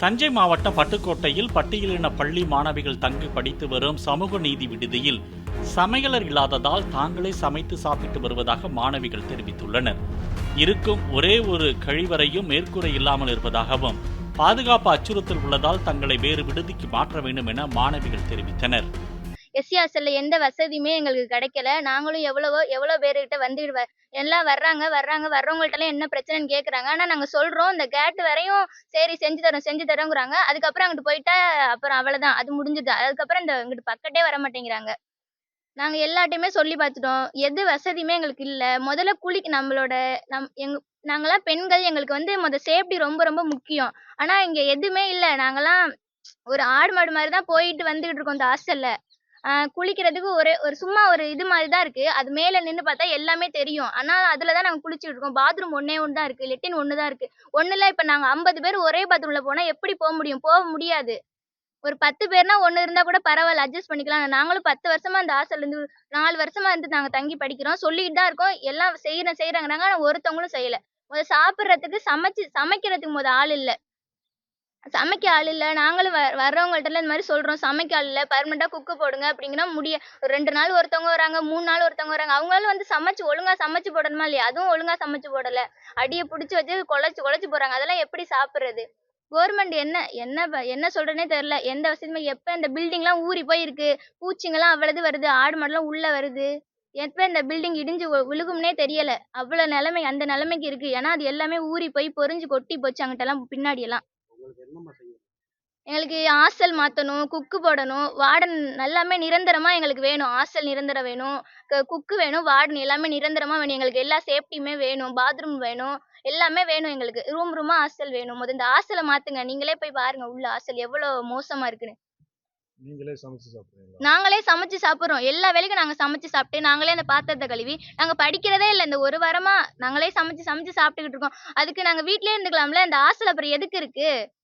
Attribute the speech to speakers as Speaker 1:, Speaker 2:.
Speaker 1: தஞ்சை மாவட்டம் பட்டுக்கோட்டையில் பட்டியலின பள்ளி மாணவிகள் தங்கி படித்து வரும் சமூக நீதி விடுதியில் சமையலர் இல்லாததால் தாங்களே சமைத்து சாப்பிட்டு வருவதாக மாணவிகள் தெரிவித்துள்ளனர். இருக்கும் ஒரே ஒரு கழிவறையும் மேற்கூரை இல்லாமல் இருப்பதாகவும் பாதுகாப்பு அச்சுறுத்தல் உள்ளதால் தங்களை வேறு விடுதிக்கு மாற்ற வேண்டும் என மாணவிகள் தெரிவித்தனர்.
Speaker 2: எஸ்சி ஹாஸ்டல்ல எந்த வசதியுமே எங்களுக்கு கிடைக்கல. நாங்களும் எவ்வளவோ எவ்வளோ பேர்கிட்ட வந்துட்டு எல்லாம் வர்றாங்க வர்றாங்க வர்றவங்கள்ட்டலாம் என்ன பிரச்சனைன்னு கேட்குறாங்க ஆனால் நாங்கள் சொல்கிறோம் இந்த கேட்டு வரையும் சரி செஞ்சு தரோம் செஞ்சு தரோங்கிறாங்க. அதுக்கப்புறம் அங்கிட்டு போயிட்டா அப்புறம் அவ்வளோதான் அது முடிஞ்சுது. அதுக்கப்புறம் இந்த இங்கிட்டு பக்கத்தே வர மாட்டேங்கிறாங்க. நாங்கள் எல்லாட்டையுமே சொல்லி பார்த்துட்டோம். எது வசதியுமே எங்களுக்கு இல்லை. முதல்ல குளிக்க நம்மளோட நம் எங் நாங்களாம் பெண்கள். எங்களுக்கு வந்து மொதல் சேஃப்டி ரொம்ப ரொம்ப முக்கியம். ஆனால் இங்கே எதுவுமே இல்லை. நாங்களாம் ஒரு ஆடு மாடு மாதிரி தான் போயிட்டு வந்துகிட்டு இருக்கோம் இந்த ஹாஸ்டல்ல. குளிக்கிறதுக்கு ஒரே ஒரு சும்மா ஒரு இது மாதிரி தான் இருக்கு. அது மேலே நின்று பார்த்தா எல்லாமே தெரியும். ஆனால் அதில் தான் நாங்கள் குளிச்சுட்டு இருக்கோம். பாத்ரூம் ஒன்றே ஒன்று தான் இருக்கு. லெட்டின் ஒன்று தான் இருக்கு. இல்லை இப்போ நாங்கள் ஐம்பது பேர் ஒரே பாத்ரூமில் போனால் எப்படி போக முடியும்? போக முடியாது. ஒரு பத்து பேர்னா ஒன்று இருந்தால் கூட பரவாயில்ல அட்ஜஸ்ட் பண்ணிக்கலாம். நாங்களும் பத்து வருஷமா அந்த ஹாஸ்டல்ல இருந்து நாலு வருஷமா இருந்து நாங்கள் தங்கி படிக்கிறோம். சொல்லிட்டு தான் இருக்கோம். எல்லாம் செய்கிறேன் செய்கிறாங்கிறாங்க ஆனால் ஒருத்தவங்களும் செய்யலை. முதல் சாப்பிட்றதுக்கு சமைச்சு சமைக்கிறதுக்கு முதல் ஆள் இல்லை. சமைக்க ஆள் இல்லை. நாங்களும் வ வர்றவங்கள்ட்டலாம் இந்த மாதிரி சொல்கிறோம் சமைக்க ஆள் இல்லை. பர்மனெண்ட்டாக குக்கு போடுங்க அப்படிங்கன்னா முடிய ஒரு ரெண்டு நாள் ஒருத்தவங்க வராங்க மூணு நாள் ஒருத்தவங்க வராங்க அவங்களால வந்து சமைச்சு ஒழுங்காக சமைச்சு போடணுமா இல்லையா? அதுவும் ஒழுங்காக சமைச்சு போடலை. அடியை பிடிச்சி வச்சு குழச்சி குழச்சி போகிறாங்க அதெல்லாம் எப்படி சாப்பிட்றது? கவர்மெண்ட் என்ன என்ன என்ன சொல்கிறேனே தெரில எந்த வசதியுமே எப்போ இந்த பில்டிங்லாம் ஊறி போயிருக்கு? பூச்சிங்கெல்லாம் அவ்வளவு வருது. ஆடு மாடுலாம் உள்ளே வருது. எப்போ இந்த பில்டிங் இடிஞ்சு விழுகும்னே தெரியல. அவ்வளோ நிலைமை அந்த நிலைமைக்கு இருக்கு. ஏன்னா அது எல்லாமே ஊறி போய் பொறிஞ்சு கொட்டி போச்சு அங்கிட்டலாம் பின்னாடியெல்லாம். எங்களுக்கு ஹாஸ்டல் மாற்றணும் குக்கு போடணும் வார்டன் எல்லாமே நிரந்தரமாக எங்களுக்கு வேணும். ஹாஸ்டல் நிரந்தரம் வேணும். க- குக்கு வேணும் வார்டன் எல்லாமே நிரந்தரமாக வேணும். எங்களுக்கு எல்லா சேஃப்டியுமே வேணும். பாத்ரூம் வேணும். எல்லாமே வேணும் எங்களுக்கு. ரூம் ரூமாக ஹாஸ்டல் வேணும். முதல்ல இந்த ஹாஸ்டலை மாற்றுங்க நீங்களே போய் பாருங்க உள்ள ஹாஸ்டல் எவ்வளோ மோசமாக இருக்குன்னு.
Speaker 3: நீங்களே சமைச்சு சாப்பிடுறீங்களா?
Speaker 2: நாங்களே சமைச்சு சாப்பிட்றோம். எல்லா வேலைக்கும் நாங்கள் சமைச்சு சாப்பிட்டு நாங்களே அந்த பாத்திரத்தை கழுவி நாங்கள் படிக்கிறதே இல்லை. இந்த ஒரு வாரமாக நாங்களே சமைச்சு சமைச்சு சாப்பிட்டுக்கிட்டு இருக்கோம். அதுக்கு நாங்கள் வீட்டிலே இருந்துக்கலாம்ல. இந்த ஹாஸ்டல் அப்புறம் எதுக்கு இருக்கு?